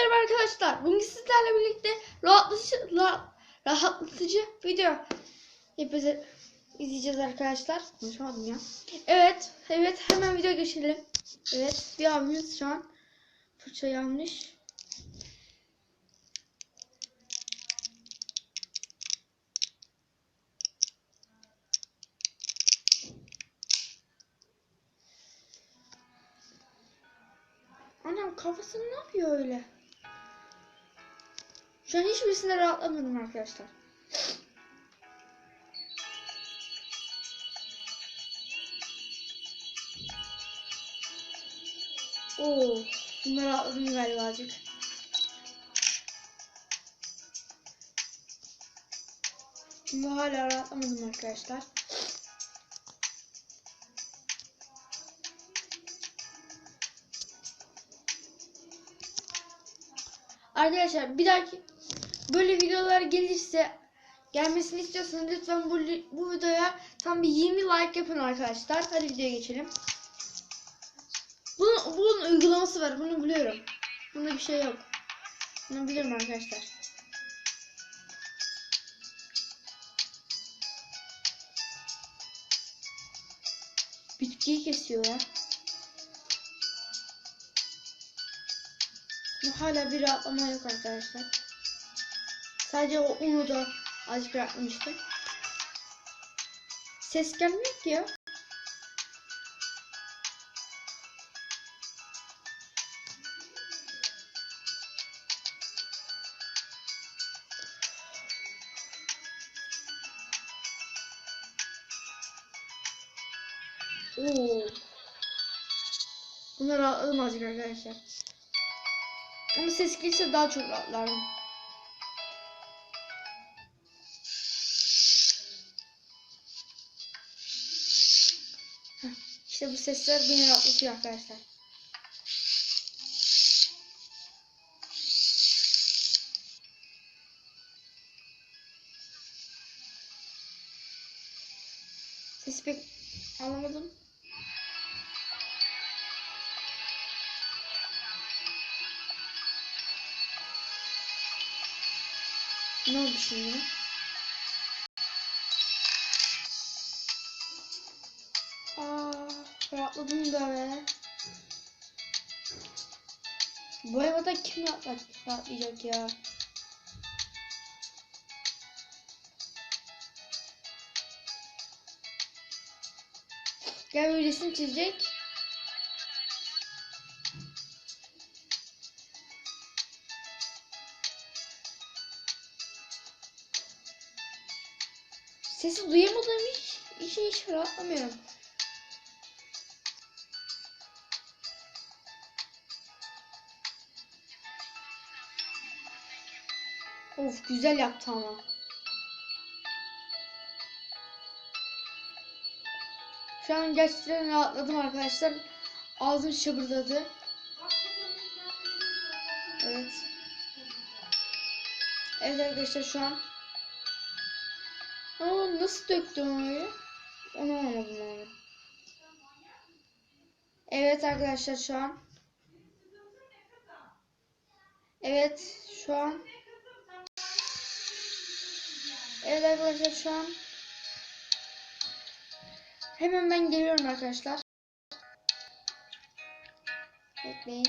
merhaba arkadaşlar. Bugün sizlerle birlikte rahatlatıcı, ra- rahatlatıcı video yapacağız, izleyeceğiz arkadaşlar. Konuşamadım ya. Evet, evet hemen video geçelim. Evet, bir abimiz şu an fırça yanlış. Anam kafasını ne yapıyor öyle? Şu an hiçbirisinde rahatlamadım arkadaşlar. Oo, bunlar rahatladım galiba azıcık. Şimdi hala rahatlamadım arkadaşlar. Arkadaşlar bir dahaki böyle videolar gelirse gelmesini istiyorsanız lütfen bu, bu videoya tam bir 20 like yapın arkadaşlar. Hadi videoya geçelim. Bunun, bunun uygulaması var. Bunu biliyorum. Bunda bir şey yok. Bunu biliyorum arkadaşlar. Bitkiyi kesiyorlar. Hala bir rahatlama yok arkadaşlar. Sadece o unu da azıcık rahatlamıştı. Ses gelmiyor ki ya. Oo. Bunlar rahatladım azıcık arkadaşlar. Ama ses gelirse daha çok rahatlarım. İşte bu sesler beni rahatlatıyor arkadaşlar. Sesi pek anlamadım. Ne oldu şimdi? Rahatladım da be. Bu hayvada kim rahatlat rahatlayacak ya? Gel bir resim çizecek. Sesi duyamadığım hiç, hiç, hiç rahatlamıyorum. Of güzel yaptı ama. Şu an gerçekten rahatladım arkadaşlar. Ağzım şabırdadı. Evet. Evet arkadaşlar şu an Aa nasıl döktüm öyle? Onu anlamadım abi. Evet arkadaşlar şu an. Evet şu an. Evet arkadaşlar şu an. Hemen ben geliyorum arkadaşlar. Bekleyin.